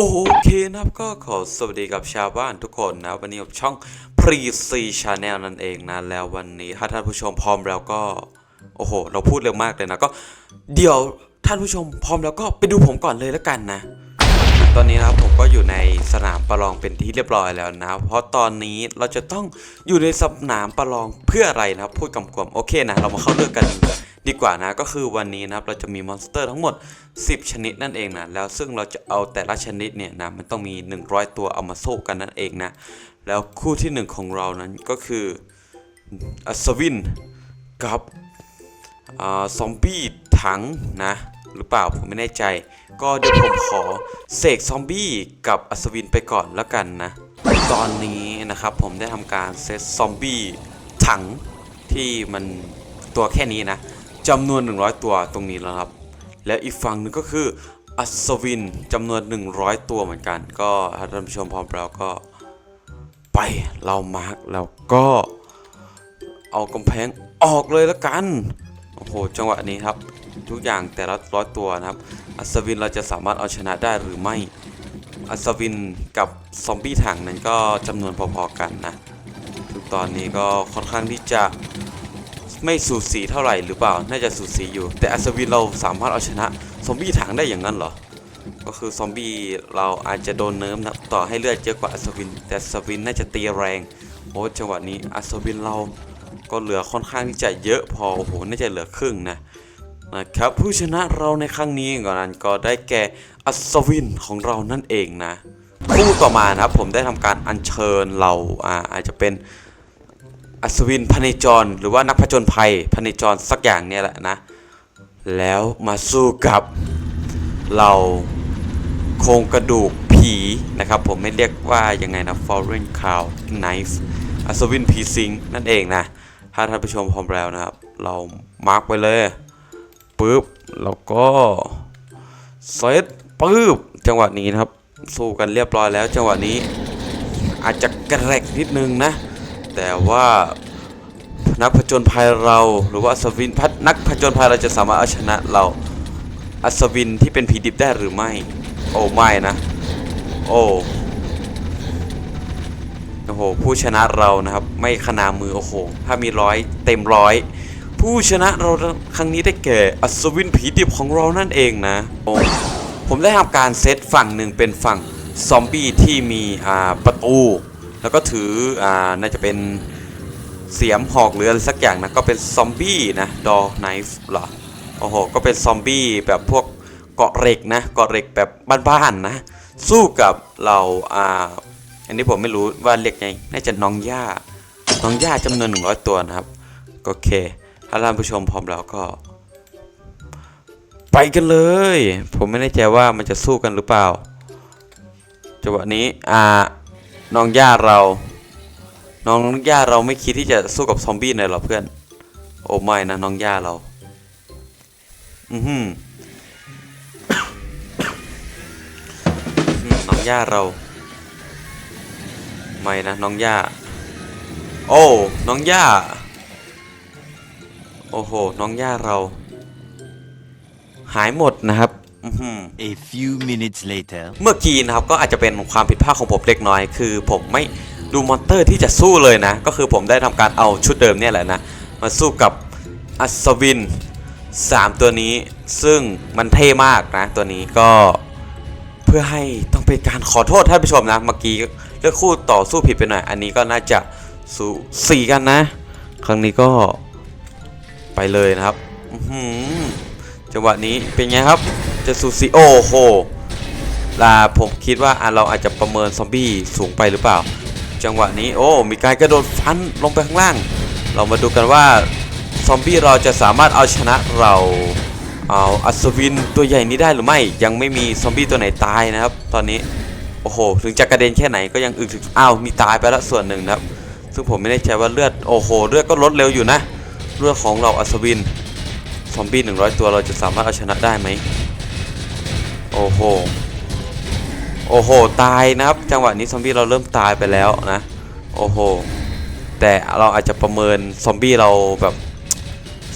โอเคนะครับก็ขอสวัสดีกับชาวบ้านทุกคนนะ วันนี้กับช่อง p r e c Channel นั่นเองนะ แล้ววันนี้ถ้าท่านผู้ชมพร้อมแล้วก็ โอ้โห เราพูดเร็วมากเลยนะ ก็เดี๋ยวท่านผู้ชมพร้อมแล้วก็ไปดูผมก่อนเลยแล้วกันนะ ตอนนี้นะครับผมก็อยู่ในสนามประลองเป็นที่เรียบร้อยแล้วนะ เพราะตอนนี้เราจะต้องอยู่ในสนามประลองเพื่ออะไรนะพูดกำกวมโอเคนะ เรามาเข้าเรื่องกัน ดีกว่านะก็คือวันนี้นะครับเราจะมีมอนสเตอร์ทั้งหมด 10 ชนิดนั่นเองนะแล้วซึ่งเราจะเอาแต่ละชนิดเนี่ยนะมันต้องมี 100 ตัวเอามาสู้กันนั่นเองนะแล้วคู่ที่หนึ่งของเรานั้นก็คืออัศวินกับอซอมบี้ถังนะหรือเปล่าผมไม่แน่ใจ ก็เดี๋ยวผมขอเสกซอมบี้กับอัศวินไปก่อนแล้วกันนะ ตอนนี้นะครับผมได้ทำการเซตซอมบี้ถังที่มันตัวแค่นี้นะ จำนวน 100 ตัวตรงนี้แล้วครับ และอีกฝั่งหนึงก็คืออัศวินจำนวน 100 ตัวเหมือนกัน ก็ท่านผู้ชมพร้อมแล้วก็ไปเรามาร์กแล้วก็เอากำแพงออกเลยละกัน โอ้โห จังหวะนี้ครับ ทุกอย่างแต่ละร้อยตัวนะครับ อัศวินเราจะสามารถเอาชนะได้หรือไม่ อัศวินกับซอมบี้ถังนั้นก็จำนวนพอๆกันนะ ทุกตอนนี้ก็ค่อนข้างที่จะ ไม่สูสีเท่าไหร่หรือเปล่า น่าจะสูสีอยู่ แต่อัศวินเราสามารถเอาชนะซอมบี้ถังได้อย่างนั้นเหรอ ก็คือซอมบี้เราอาจจะโดนเนิร์ฟนะ ต่อให้เลือดเยอะกว่าอัศวิน แต่อัศวินน่าจะตีแรง โอ้จังหวะนี้อัศวินเราก็เหลือค่อนข้างที่จะเยอะพอ โอ้โห น่าจะเหลือครึ่งนะนะครับผู้ชนะเราในครั้งนี้ก่อนนั้นก็ได้แก่อัศวินของเรานั่นเองนะคู่ต่อมานะครับผมได้ทำการอัญเชิญเราอ่าอาจจะเป็น อัศวินพเนจร หรือว่านักผจญภัยพเนจรสักอย่างเนี่ยแหละนะ แล้วมาสู้กับเราโครงกระดูกผีนะครับ ผมไม่เรียกว่ายังไงนะ foreign cow knife อัศวินผีสิงนั่นเองนะ ถ้าท่านผู้ชมพร้อมแล้วนะครับ เรามาร์กไปเลยปึ๊บแล้วก็เซตปึ๊บจังหวะนี้นะครับ สู้กันเรียบร้อยแล้ว จังหวะนี้ อาจจะกระแรกนิดนึงนะ แต่ว่านักผจญภัยเราหรือว่าอัศวินพัดนักผจญภัยเราจะสามารถเอาชนะเราอัศวินที่เป็นผีดิบได้หรือไม่ โอ้ไม่นะ โอ้โอ้โหผู้ชนะเรานะครับ ไม่ขนามือโอ้โหถ้ามีร้อยเต็มร้อยผู้ชนะเราครั้งนี้ได้แก่อัศวินผีดิบของเรานั่นเองนะโอ้ผมได้ทำการเซตฝั่งหนึ่งเป็นฝั่งซอมบี้ที่มีอ่าประตู แล้วก็ถืออ่าน่าจะเป็นเสียมหอกหรืออะไรสักอย่างนะก็เป็นซอมบี้นะดอไนฟ์หรอโอ้โหก็เป็นซอมบี้แบบพวกเกาะเหล็กนะเกาะเหล็กแบบบ้านๆนะ สู้กับเราอ่าอันนี้ผมไม่รู้ว่าเรียกไงน่าจะน้องย่าน้องย่าจำนวน 100 ตัวนะครับโอเคถ้าท่านผู้ชมพร้อมแล้วก็ ไปกันเลย ผมไม่แน่ใจว่ามันจะสู้กันหรือเปล่าจังหวะนี้อ่า น้องย่าเรา น้องย่าเราไม่คิดที่จะสู้กับซอมบี้หน่อยเหรอเพื่อน โอ้ไม่นะน้องย่าเรา อือหืออื้อหือน้องย่าเรา ไม่นะน้องย่า โอ้ น้องย่า โอ้โห น้องย่าเรา หายหมดนะครับ อือหือ A few minutes later. เมื่อกี้นะครับก็อาจจะเป็นความผิดพลาดของผมเล็กน้อย คือผมไม่ดูมอนเตอร์ที่จะสู้เลยนะ ก็คือผมได้ทำการเอาชุดเดิมเนี่ยแหละนะ มาสู้กับอัศวิน 3 ตัวนี้ ซึ่งมันเท่มากนะ ตัวนี้ก็เพื่อให้ต้องเป็นการขอโทษท่านผู้ชมนะ เมื่อกี้เลือกคู่ต่อสู้ผิดไปหน่อย อันนี้ก็น่าจะสู้สี่กันนะ ครั้งนี้ก็ไปเลยนะครับอื้อหือจังหวะนี้เป็นไงครับ จะสูสีโอโหลาผมคิดว่าเราอาจจะประเมินซอมบี้สูงไปหรือเปล่า จังหวะนี้โอ้มีการกระโดดฟันลงไปข้างล่าง เรามาดูกันว่าซอมบี้เราจะสามารถเอาชนะเราเอาอัศวินตัวใหญ่นี้ได้หรือไม่ยังไม่มีซอมบี้ตัวไหนตายนะครับ ตอนนี้โอ้โหถึงจะกระเด็นแค่ไหนก็ยังอึดถึงอ้าวมีตายไปแล้วส่วนหนึ่งนะครับ ซึ่งผมไม่แน่ใจว่าเลือดโอ้โหเลือดก็ลดเร็วอยู่นะเลือดของเราอัศวินซอมบี้100 ตัวเราจะสามารถเอาชนะได้ไหม โอ้โห โอ้โห ตายนะครับ จังหวะนี้ซอมบี้เราเริ่มตายไปแล้วนะ โอ้โห แต่เราอาจจะประเมินซอมบี้เราแบบ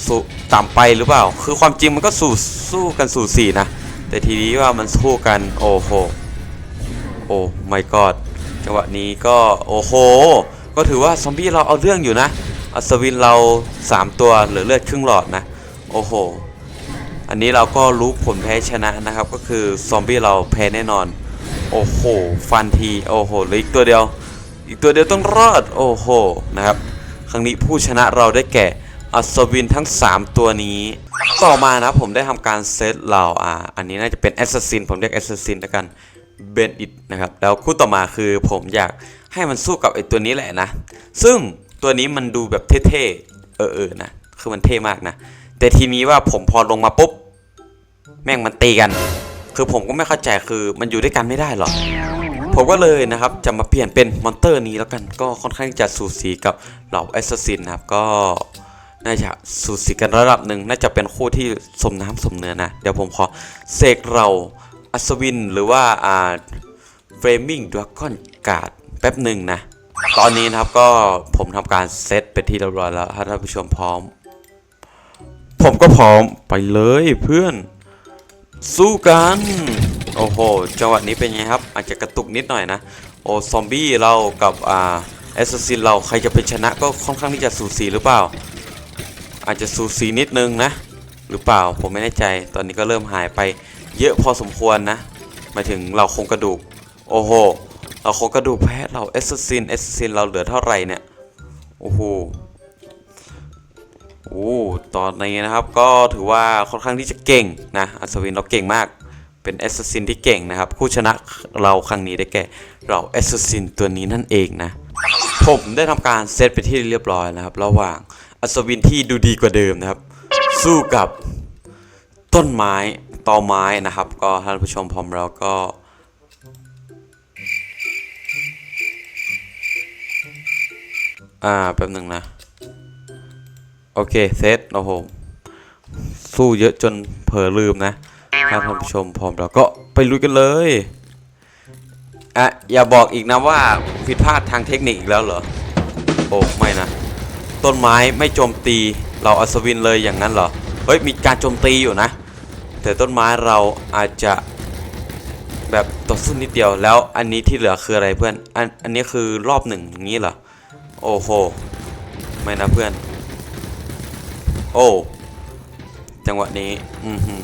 สู้ต่ำไปหรือเปล่า คือความจริงมันก็สู้สู้กันสู่สี่นะ แต่ทีนี้ว่ามันสู้กัน โอ้โหคอ้ไม่กอดจังหวะนี้ก็โอ้โห ก็ถือว่าซอมบี้เราเอาเรื่องอยู่นะ อัศวินเรา 3 ตัวเหลือเลือดครึ่งหลอดนะ โอ้โห อันนี้เราก็รู้ผลแพ้ชนะนะครับ ก็คือซอมบี้เราแพ้แน่นอน โอ้โห ฟันที โอ้โหเหลืออีกตัวเดียว อีกตัวเดียวต้องรอด โอ้โห นะครับ ครั้งนี้ผู้ชนะเราได้แก่อัศวินทั้ง 3 ตัวนี้ ต่อมานะผมได้ทำการเซตเหล่าอ่า อันนี้น่าจะเป็นแอสซัสซินผมเรียกแอสซัสซินแล้วกันเบนอิดนะครับ แล้วคู่ต่อมาคือผมอยากให้มันสู้กับไอตัวนี้แหละนะ ซึ่งตัวนี้มันดูแบบเท่ๆ เออเออนะ คือมันเท่มากนะ แต่ทีนี้ว่าผมพอลงมาปุ๊บ แม่งมันตีกัน คือผมก็ไม่เข้าใจคือมันอยู่ด้วยกันไม่ได้หรอกผมก็เลยนะครับจะมาเปลี่ยนเป็นมอนเตอร์นี้แล้วกันก็ค่อนข้างจะสูสีกับเหล่าแอสซัสซินนะครับก็น่าจะสูสีกันระดับหนึ่งน่าจะเป็นคู่ที่สมน้ำสมเนื้อนะ เดี๋ยวผมขอเสกเราอัศวินหรือว่าอ่าเฟรมิงดราก้อนการ์ดแป๊บหนึ่งนะ ตอนนี้นะครับก็ผมทำการเซตเป็นที่เรียบร้อยแล้วถ้าท่านผู้ชมพร้อม ผมก็พร้อมไปเลยเพื่อน สู้กัน โอ้โห จังหวะนี้เป็นไงครับ อาจจะกระตุกนิดหน่อยนะ โอ้ซอมบี้เรากับอ่าแอสซัสซินเราใครจะเป็นชนะก็ค่อนข้างที่จะสูสีหรือเปล่า อาจจะสูสีนิดนึงนะ หรือเปล่าผมไม่แน่ใจ ตอนนี้ก็เริ่มหายไปเยอะพอสมควรนะมาถึงเราโครงกระดูก โอ้โห เราโครงกระดูกแพ้เราแอสซัสซินแอสซัสซินเราเหลือเท่าไหร่เนี่ย โอ้โห โอ้ตอนนี้นะครับก็ถือว่าค่อนข้างที่จะเก่งนะอัศวินเราเก่งมาก เป็นแอสซัสซินที่เก่งนะครับผู้ชนะเราครั้งนี้ได้แก่เราแอสซัสซินตัวนี้นั่นเองนะผมได้ทำการเซตไปที่เรียบร้อยนะครับ ระหว่างอัศวินที่ดูดีกว่าเดิมนะครับ สู้กับต้นไม้ตอไม้นะครับ ก็ท่านผู้ชมพร้อมแล้วก็อ่าแป๊บหนึ่งนะ โอเคเซตโอ้โหสู้เยอะจนเผลอลืมนะถ้าท่านผู้ชมพร้อมแล้วก็ไปลุยกันเลยอะอย่าบอกอีกนะว่าผิดพลาดทางเทคนิคอีกแล้วเหรอ โอ้ไม่นะ ต้นไม้ไม่โจมตีเราอัศวินเลยอย่างนั้นเหรอ เฮ้ยมีการโจมตีอยู่นะ แต่ต้นไม้เราอาจจะแบบต่อสู้นิดเดียวแล้วอันนี้ที่เหลือคืออะไรเพื่อน อันอันนี้คือรอบหนึ่งอย่างนี้เหรอ โอ้โห ไม่นะเพื่อน โอ้จังหวะนี้อือหือ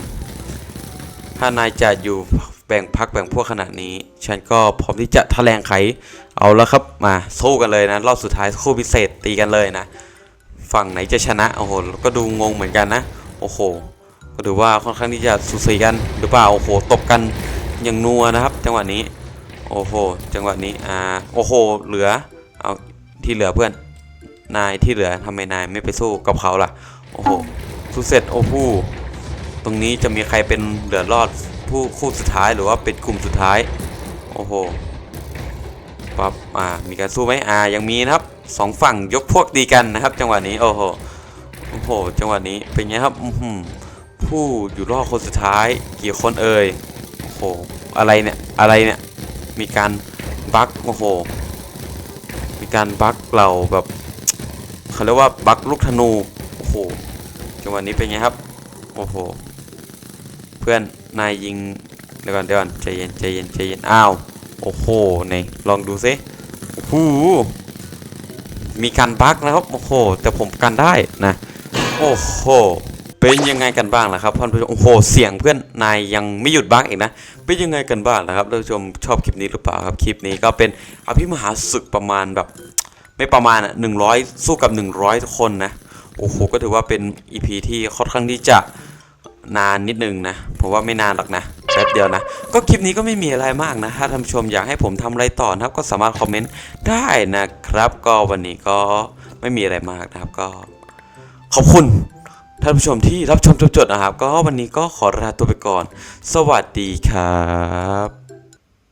ถ้านายจะอยู่แบ่งพักแบ่งพวกขนาดนี้ ฉันก็พร้อมที่จะแถลงไข เอาแล้วครับมาสู้กันเลยนะรอบสุดท้ายคู่พิเศษตีกันเลยนะ ฝั่งไหนจะชนะโอ้โหก็ดูงงเหมือนกันนะโอ้โหก็ดูว่าค่อนข้างที่จะสูสีกันหรือเปล่าโอ้โหตบกันอย่างนัวนะครับ จังหวะนี้โอ้โหจังหวะนี้อ่าโอ้โหเหลือเอาที่เหลือเพื่อนนายที่เหลือทำไมนายไม่ไปสู้กับเขาล่ะ โอ้โหสู้เสร็จโอ้โหตรงนี้จะมีใครเป็นเหลือรอดผู้คู่สุดท้ายหรือว่าเป็นกลุ่มสุดท้าย โอ้โหปั๊บอ่า มีการสู้ไหมอ่า ยังมีนะครับสองฝั่งยกพวกดีกันนะครับ จังหวะนี้ โอ้โห โอ้โห จังหวะนี้เป็นไงครับอือหือผู้อยู่รอดคนสุดท้าย กี่คนเอ่ย โอ้โห อะไรเนี่ย อะไรเนี่ย มีการบั๊กโอ้โห มีการบั๊กเราแบบเขาเรียกว่าบั๊กลูกธนู โอ้โหจังหวะนี้เป็นไงครับ โอ้โห เพื่อนนายยิงเดี๋ยวก่อนเดี๋ยวก่อนใจเย็นใจเย็นใจเย็นอ้าว โอ้โหไหนลองดูซิโอ้โหมีการบั๊กนะครับ โอ้โห แต่ผมกันได้นะ โอ้โห เป็นยังไงกันบ้างล่ะครับท่านผู้ชม โอ้โห เสียงเพื่อนนายยังไม่หยุดบั๊กอีกนะ เป็นยังไงกันบ้างนะครับท่านผู้ชมชอบคลิปนี้หรือเปล่าครับ คลิปนี้ก็เป็นอภิมหาศึกประมาณแบบ ไม่ประมาณอะหนึ่งร้อยสู้กับหนึ่งร้อยคนนะ โอ้โหก็ถือว่าเป็น EP ที่ค่อนข้างที่จะนานนิดนึงนะผมว่าไม่นานหรอกนะแป๊บเดียวนะ ก็คลิปนี้ก็ไม่มีอะไรมากนะถ้าท่านผู้ชมอยากให้ผมทำอะไรต่อนะครับ ก็สามารถคอมเมนต์ได้นะครับ ก็วันนี้ก็ไม่มีอะไรมากนะครับก็ ขอบคุณท่านผู้ชมที่รับชมจนจบนะครับ ก็วันนี้ก็ขอลาตัวไปก่อน สวัสดีครับ